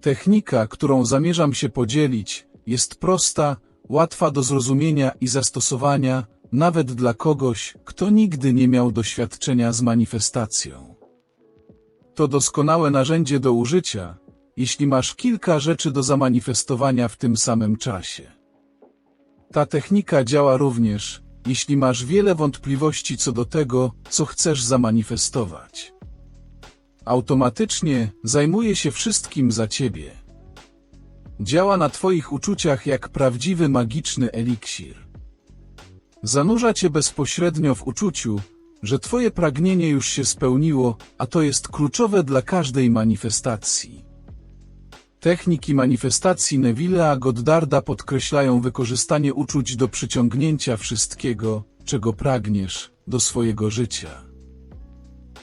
Technika, którą zamierzam się podzielić, jest prosta, łatwa do zrozumienia i zastosowania, nawet dla kogoś, kto nigdy nie miał doświadczenia z manifestacją. To doskonałe narzędzie do użycia, jeśli masz kilka rzeczy do zamanifestowania w tym samym czasie. Ta technika działa również, jeśli masz wiele wątpliwości co do tego, co chcesz zamanifestować. Automatycznie zajmuje się wszystkim za ciebie. Działa na twoich uczuciach jak prawdziwy magiczny eliksir. Zanurza cię bezpośrednio w uczuciu, że twoje pragnienie już się spełniło, a to jest kluczowe dla każdej manifestacji. Techniki manifestacji Neville'a Goddarda podkreślają wykorzystanie uczuć do przyciągnięcia wszystkiego, czego pragniesz, do swojego życia.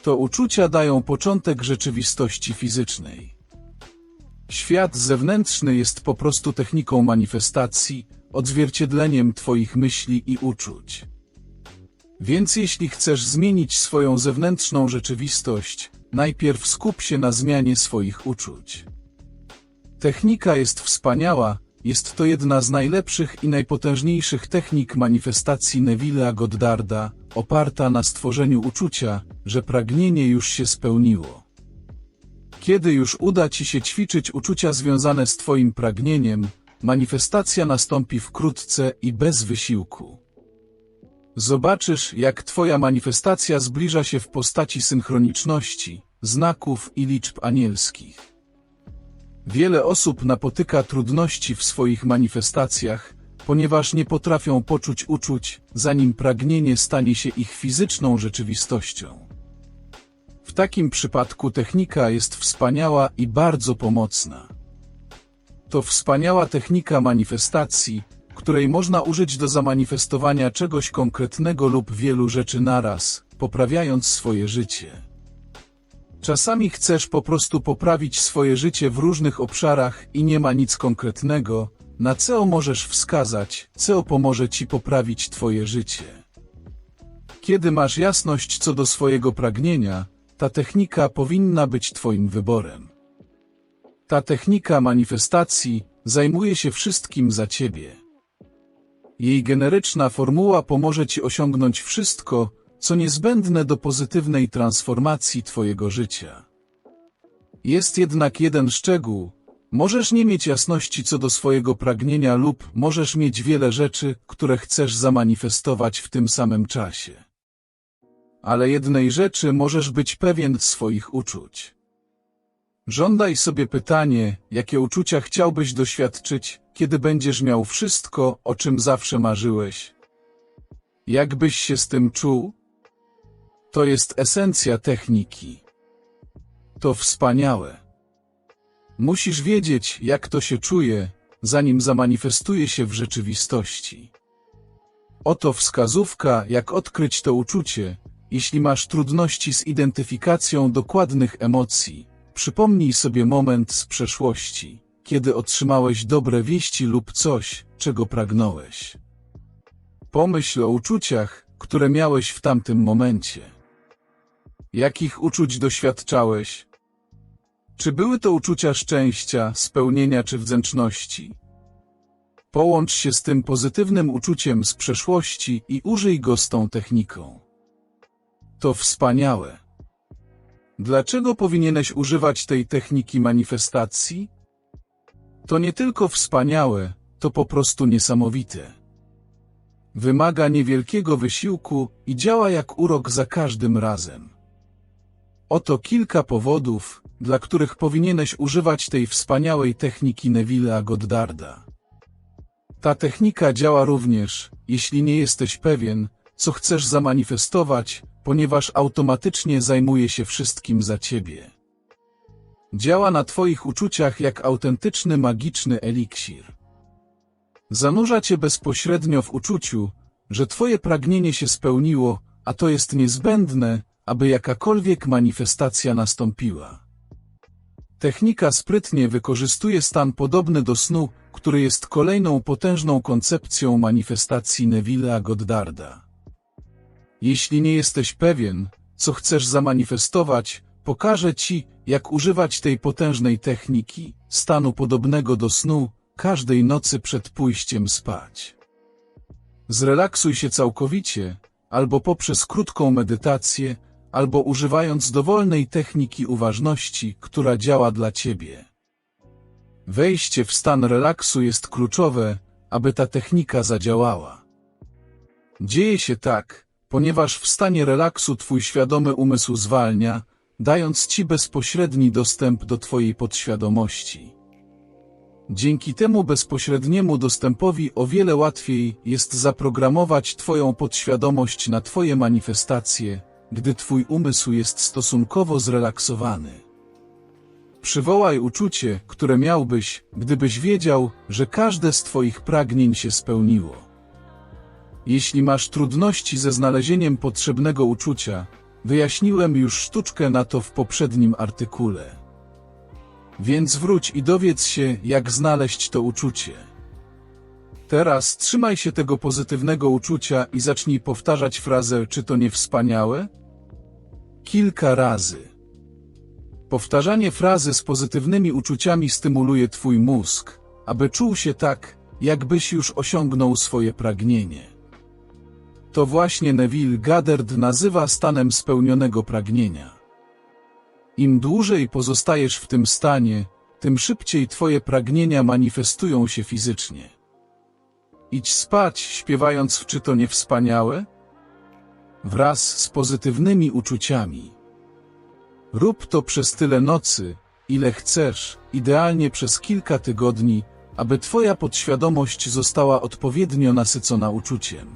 To uczucia dają początek rzeczywistości fizycznej. Świat zewnętrzny jest po prostu techniką manifestacji, odzwierciedleniem Twoich myśli i uczuć. Więc jeśli chcesz zmienić swoją zewnętrzną rzeczywistość, najpierw skup się na zmianie swoich uczuć. Technika jest wspaniała, jest to jedna z najlepszych i najpotężniejszych technik manifestacji Neville'a Goddarda, oparta na stworzeniu uczucia, że pragnienie już się spełniło. Kiedy już uda Ci się ćwiczyć uczucia związane z Twoim pragnieniem, manifestacja nastąpi wkrótce i bez wysiłku. Zobaczysz, jak Twoja manifestacja zbliża się w postaci synchroniczności, znaków i liczb anielskich. Wiele osób napotyka trudności w swoich manifestacjach, ponieważ nie potrafią poczuć uczuć, zanim pragnienie stanie się ich fizyczną rzeczywistością. W takim przypadku technika jest wspaniała i bardzo pomocna. To wspaniała technika manifestacji, której można użyć do zamanifestowania czegoś konkretnego lub wielu rzeczy naraz, poprawiając swoje życie. Czasami chcesz po prostu poprawić swoje życie w różnych obszarach i nie ma nic konkretnego, na co możesz wskazać, co pomoże ci poprawić twoje życie. Kiedy masz jasność co do swojego pragnienia, ta technika powinna być twoim wyborem. Ta technika manifestacji zajmuje się wszystkim za ciebie. Jej generyczna formuła pomoże ci osiągnąć wszystko, co niezbędne do pozytywnej transformacji Twojego życia. Jest jednak jeden szczegół. Możesz nie mieć jasności co do swojego pragnienia lub możesz mieć wiele rzeczy, które chcesz zamanifestować w tym samym czasie. Ale jednej rzeczy możesz być pewien swoich uczuć. Żądaj sobie pytanie, jakie uczucia chciałbyś doświadczyć, kiedy będziesz miał wszystko, o czym zawsze marzyłeś. Jak byś się z tym czuł? To jest esencja techniki. To wspaniałe. Musisz wiedzieć, jak to się czuje, zanim zamanifestuje się w rzeczywistości. Oto wskazówka, jak odkryć to uczucie, jeśli masz trudności z identyfikacją dokładnych emocji. Przypomnij sobie moment z przeszłości, kiedy otrzymałeś dobre wieści lub coś, czego pragnąłeś. Pomyśl o uczuciach, które miałeś w tamtym momencie. Jakich uczuć doświadczałeś? Czy były to uczucia szczęścia, spełnienia czy wdzięczności? Połącz się z tym pozytywnym uczuciem z przeszłości i użyj go z tą techniką. To wspaniałe. Dlaczego powinieneś używać tej techniki manifestacji? To nie tylko wspaniałe, to po prostu niesamowite. Wymaga niewielkiego wysiłku i działa jak urok za każdym razem. Oto kilka powodów, dla których powinieneś używać tej wspaniałej techniki Neville'a Goddarda. Ta technika działa również, jeśli nie jesteś pewien, co chcesz zamanifestować, ponieważ automatycznie zajmuje się wszystkim za ciebie. Działa na twoich uczuciach jak autentyczny magiczny eliksir. Zanurza cię bezpośrednio w uczuciu, że twoje pragnienie się spełniło, a to jest niezbędne, aby jakakolwiek manifestacja nastąpiła. Technika sprytnie wykorzystuje stan podobny do snu, który jest kolejną potężną koncepcją manifestacji Neville'a Goddarda. Jeśli nie jesteś pewien, co chcesz zamanifestować, pokażę Ci, jak używać tej potężnej techniki, stanu podobnego do snu, każdej nocy przed pójściem spać. Zrelaksuj się całkowicie, albo poprzez krótką medytację, albo używając dowolnej techniki uważności, która działa dla Ciebie. Wejście w stan relaksu jest kluczowe, aby ta technika zadziałała. Dzieje się tak, ponieważ w stanie relaksu Twój świadomy umysł zwalnia, dając Ci bezpośredni dostęp do Twojej podświadomości. Dzięki temu bezpośredniemu dostępowi o wiele łatwiej jest zaprogramować Twoją podświadomość na Twoje manifestacje, gdy Twój umysł jest stosunkowo zrelaksowany. Przywołaj uczucie, które miałbyś, gdybyś wiedział, że każde z Twoich pragnień się spełniło. Jeśli masz trudności ze znalezieniem potrzebnego uczucia, wyjaśniłem już sztuczkę na to w poprzednim artykule. Więc wróć i dowiedz się, jak znaleźć to uczucie. Teraz trzymaj się tego pozytywnego uczucia i zacznij powtarzać frazę, czy to nie wspaniałe? Kilka razy. Powtarzanie frazy z pozytywnymi uczuciami stymuluje Twój mózg, aby czuł się tak, jakbyś już osiągnął swoje pragnienie. To właśnie Neville Goddard nazywa stanem spełnionego pragnienia. Im dłużej pozostajesz w tym stanie, tym szybciej Twoje pragnienia manifestują się fizycznie. Idź spać, śpiewając czy to nie wspaniałe? Wraz z pozytywnymi uczuciami. Rób to przez tyle nocy, ile chcesz, idealnie przez kilka tygodni, aby Twoja podświadomość została odpowiednio nasycona uczuciem.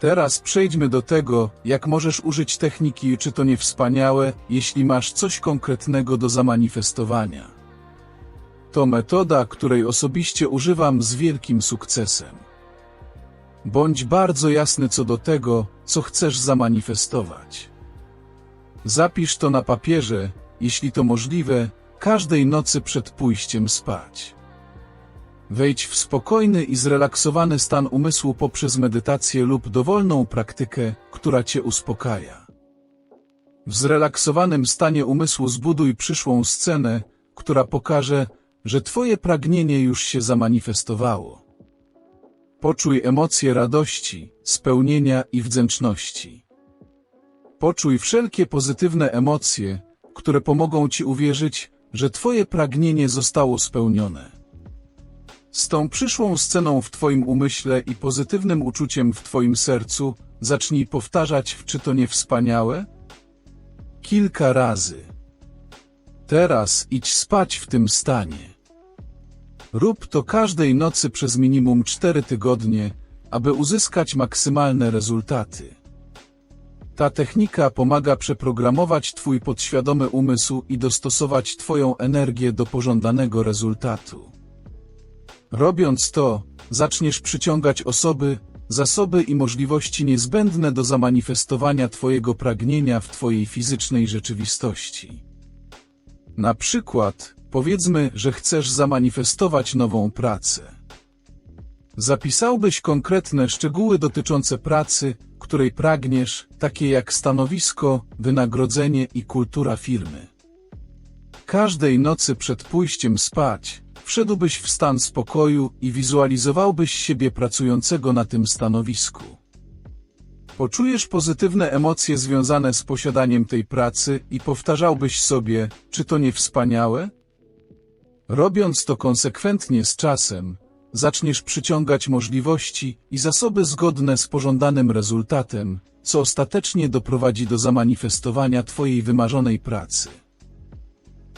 Teraz przejdźmy do tego, jak możesz użyć techniki czy to nie wspaniałe, jeśli masz coś konkretnego do zamanifestowania. To metoda, której osobiście używam z wielkim sukcesem. Bądź bardzo jasny co do tego, co chcesz zamanifestować. Zapisz to na papierze, jeśli to możliwe, każdej nocy przed pójściem spać. Wejdź w spokojny i zrelaksowany stan umysłu poprzez medytację lub dowolną praktykę, która Cię uspokaja. W zrelaksowanym stanie umysłu zbuduj przyszłą scenę, która pokaże, że Twoje pragnienie już się zamanifestowało. Poczuj emocje radości, spełnienia i wdzięczności. Poczuj wszelkie pozytywne emocje, które pomogą Ci uwierzyć, że Twoje pragnienie zostało spełnione. Z tą przyszłą sceną w Twoim umyśle i pozytywnym uczuciem w Twoim sercu zacznij powtarzać, czy to nie wspaniałe? Kilka razy. Teraz idź spać w tym stanie. Rób to każdej nocy przez minimum 4 tygodnie, aby uzyskać maksymalne rezultaty. Ta technika pomaga przeprogramować Twój podświadomy umysł i dostosować Twoją energię do pożądanego rezultatu. Robiąc to, zaczniesz przyciągać osoby, zasoby i możliwości niezbędne do zamanifestowania Twojego pragnienia w Twojej fizycznej rzeczywistości. Na przykład, powiedzmy, że chcesz zamanifestować nową pracę. Zapisałbyś konkretne szczegóły dotyczące pracy, której pragniesz, takie jak stanowisko, wynagrodzenie i kultura firmy. Każdej nocy przed pójściem spać, wszedłbyś w stan spokoju i wizualizowałbyś siebie pracującego na tym stanowisku. Poczujesz pozytywne emocje związane z posiadaniem tej pracy i powtarzałbyś sobie, czy to nie wspaniałe? Robiąc to konsekwentnie z czasem, zaczniesz przyciągać możliwości i zasoby zgodne z pożądanym rezultatem, co ostatecznie doprowadzi do zamanifestowania Twojej wymarzonej pracy.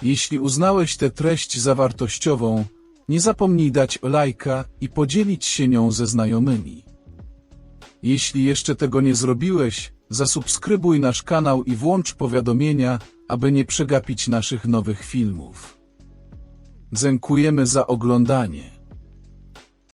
Jeśli uznałeś tę treść zawartościową, nie zapomnij dać lajka i podzielić się nią ze znajomymi. Jeśli jeszcze tego nie zrobiłeś, zasubskrybuj nasz kanał i włącz powiadomienia, aby nie przegapić naszych nowych filmów. Dziękujemy za oglądanie.